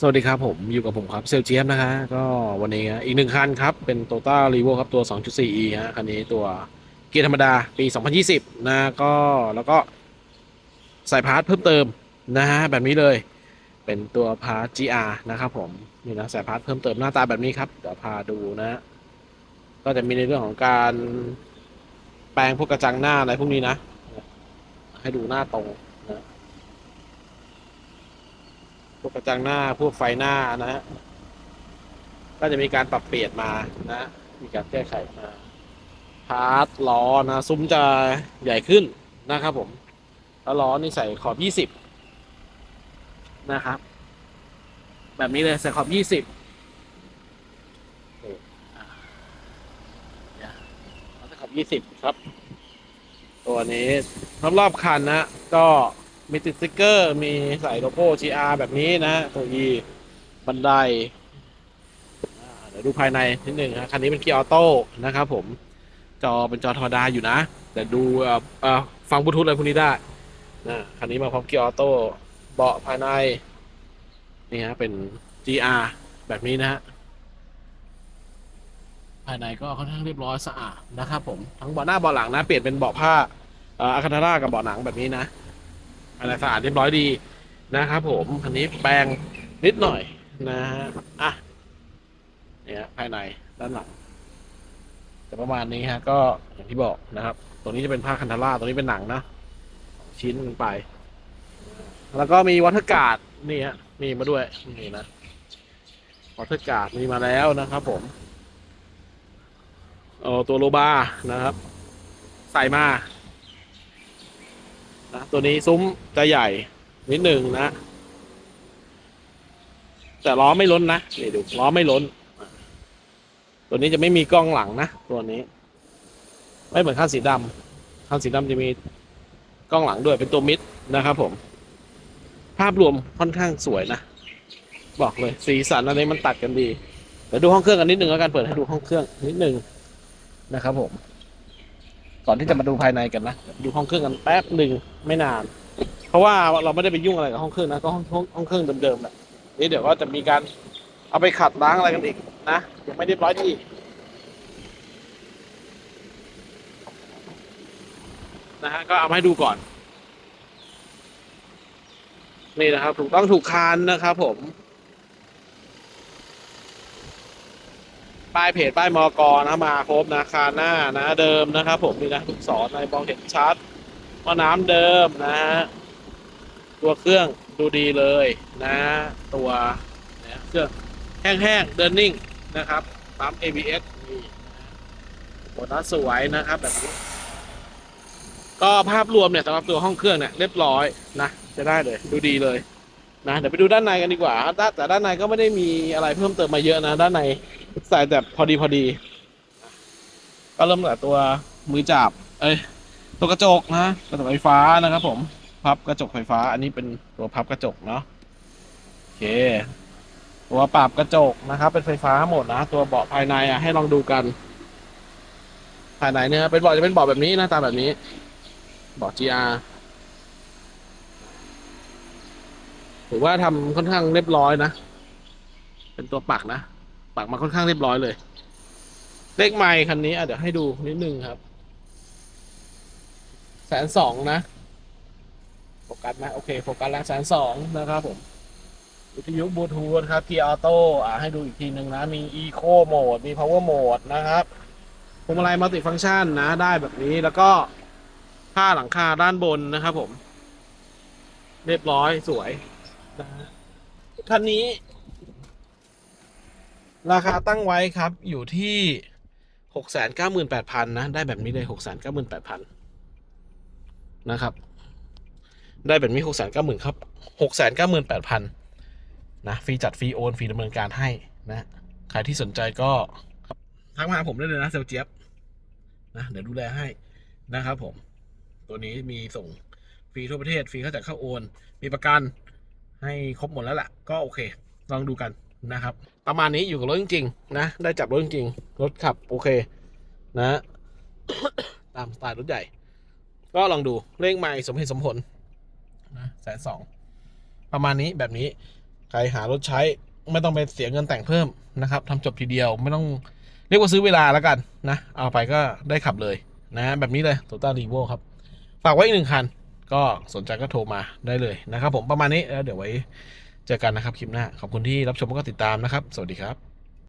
สวัสดีครับผมอยู่กับผมครับเซลเจียมนะฮะก็วันนี้อีกหนึ่งคันครับ เป็นโตต้ารีโวครับตัว 2.4e ฮะคันนี้ตัวเกียร์ธรรมดาปี 2020 นะก็แล้วก็ใส่พาร์ทเพิ่มเติมนะฮะแบบนี้เลย เป็นตัวพาร์ท GR นะครับผมนี่นะใส่พาร์ทเพิ่มเติมหน้าตาแบบนี้ครับเดี๋ยวพาดูนะ ก็จะมีในเรื่องของการแปลงพวกกระจังหน้าอะไรพวกนี้นะ ให้ดูหน้าตรงนะ พวกกระจังหน้าพวกไฟหน้านะฮะก็จะมีการปรับเปลี่ยนมานะ มีการแก้ไขมาพาร์ทล้อนะซุ้มจะใหญ่ขึ้นนะครับผมแล้วล้อนี่ใส่ขอบ20นะครับ แบบนี้เลยใส่ขอบ20นี่อ่าเนี่ยเอาใส่ขอบ20ครับ ตัวนี้รอบๆคันนะ ก็ มีติดสติ๊กเกอร์ มีใส่โลโก้ GR แบบนี้นะตัว E บันไดเดี๋ยวดูภายในนิดหนึ่งนะคันนี้เป็นเกียร์ออโต้นะครับผม จอเป็นจอธรรมดาอยู่นะ แต่ดูฟังบลูทูธอะไรพวกนี้ได้นะคันนี้มาพร้อมเกียร์ออโต้เบาะภายใน นี่ฮะเป็น GR แบบนี้นะฮะภายในก็ค่อนข้างเรียบร้อยสะอาดนะครับผมทั้งเบาะหน้าเบาะหลังนะ เปลี่ยนเป็นเบาะผ้าเอ่ออาคาทาร่ากับเบาะหนังแบบนี้นะ ภายในสะอาดเรียบร้อยดีนะครับผมคันนี้แปลงนิดหน่อยนะฮะอะเนี่ยภายในด้านหลังจะประมาณนี้ฮะ ก็อย่างที่บอกนะครับ ตัวนี้จะเป็นผ้าคันทาร่าตัวนี้เป็นหนังนะชิ้นลงไป แล้วก็มีวัตการ์ดนี่ฮะมีมาด้วยนี่นะวัตการ์ดมีมาแล้วนะครับ ผมเอาตัวโลบานะครับ ใส่มา นะตัวนี้ซุ้มจะใหญ่นิดหนึ่งนะ แต่ล้อไม่ล้นนะนี่ดูล้อไม่ล้น ตัวนี้จะไม่มีกล้องหลังนะตัวนี้ ไม่เหมือนคันสีดำคันสีดำจะมีกล้องหลังด้วยเป็นตัวมิดนะครับผม ภาพรวมค่อนข้างสวยนะ บอกเลยสีสันอะไรมันตัดกันดีเดี๋ยวดูห้องเครื่องกันนิดนึงแล้วกันเปิดให้ดูห้องเครื่องนิดนึงนะครับผม ก่อนที่จะมาดูภายในกันนะดูห้องเครื่องกันแป๊บหนึ่งไม่นาน เพราะว่าเราไม่ได้ไปยุ่งอะไรกับห้องเครื่องนะก็ห้องห้องห้องเครื่องเดิมๆแหละนี่เดี๋ยวก็จะมีการเอาไปขัดล้างอะไรกันอีกนะยังไม่เรียบร้อยดีนะฮะก็เอามาให้ดูก่อน นี่นะครับ ถูกต้องถูกคานนะครับผม ป้ายเพจป้ายมอกนะมาครบนะคาหน้านะเดิมนะครับผมนี่นะลูกศรในมองเห็นชัดว่าน้ำเดิมนะฮะตัวเครื่องดูดีเลยนะ ตัวนะเครื่องแห้งๆเดินนิ่งนะครับปั๊ม ABS นี่โหน้าสวยนะครับแบบนี้ก็ภาพรวมเนี่ยสำหรับตัวห้องเครื่องเนี่ยเรียบร้อยนะจะได้เลย ดูดีเลยนะเดี๋ยวไปดูด้านในกันดีกว่าแต่ด้านในก็ไม่ได้มีอะไรเพิ่มเติมมาเยอะนะ ด้านใน ใส่แบบพอดีพอดี ก็เริ่มแต่ตัวมือจับ เอ้ย ตัวกระจกนะกระจกไฟฟ้านะครับผม พับกระจกไฟฟ้า อันนี้เป็นตัวพับกระจกเนาะ โอเค ตัวปรับกระจกนะครับ เป็นไฟฟ้าหมดนะ ตัวเบาะภายในอะให้ลองดูกัน ภายในเนี่ยเป็นเบาะจะเป็นเบาะแบบนี้หน้าตาแบบนี้เบาะ GR ถือว่าทำค่อนข้างเรียบร้อยนะ เป็นตัวปักนะ ปักมาค่อนข้างเรียบร้อยเลย เลขไมค์คันนี้อะเดี๋ยวให้ดูนิดนึงครับแสนสองนะโฟกัสไหมโอเคโฟกัสแล้วแสนสองนะครับผมวิทยุบลูทูธครับเกียร์ออโต้อะให้ดูอีกทีหนึ่งนะ มีอีโคโหมดมีพาวเวอร์โหมดนะครับพวงมาลัยมัลติฟังก์ชันนะได้แบบนี้แล้วก็ผ้าหลังคาด้านบนนะครับผม เรียบร้อยสวยนะคันนี้ ราคาตั้งไว้ครับอยู่ที่หกแสนเก้าหมื่นแปดพันนะ ได้แบบนี้เลยหกแสนเก้าหมื่นแปดพันนะครับ ได้แบบนี้หกแสนเก้าหมื่นครับหกแสนเก้าหมื่นแปดพันนะฟรีจัดฟรีโอนฟรีดำเนินการให้นะใครที่สนใจก็ทักมาหาผมได้เลยนะเซลเจี๊ยบนะเดี๋ยวดูแลให้นะครับผม ตัวนี้มีส่งฟรีทั่วประเทศฟรีเข้าจากเข้าโอน มีประกันให้ครบหมดแล้วแหละก็โอเค ลองดูกัน นะครับ ประมาณนี้อยู่กับรถจริงๆนะ ได้จับรถจริงๆรถขับโอเคนะ ตามสไตล์รถใหญ่ ก็ลองดูเลขใหม่สมเหตุสมผลนะแสนสองประมาณนี้แบบนี้ใครหารถใช้ไม่ต้องไปเสียเงินแต่งเพิ่มนะครับทำจบทีเดียวไม่ต้องเรียกว่าซื้อเวลาแล้วกันนะ เอาไปก็ได้ขับเลยนะ แบบนี้เลยโตต้ารีโวครับ ฝากไว้อีกหนึ่งคัน ก็สนใจก็โทรมาได้เลยนะครับผมประมาณนี้แล้วเดี๋ยวไว้ เจอกันนะครับคลิปหน้า ขอบคุณที่รับชมแล้วก็ติดตามนะครับ สวัสดีครับ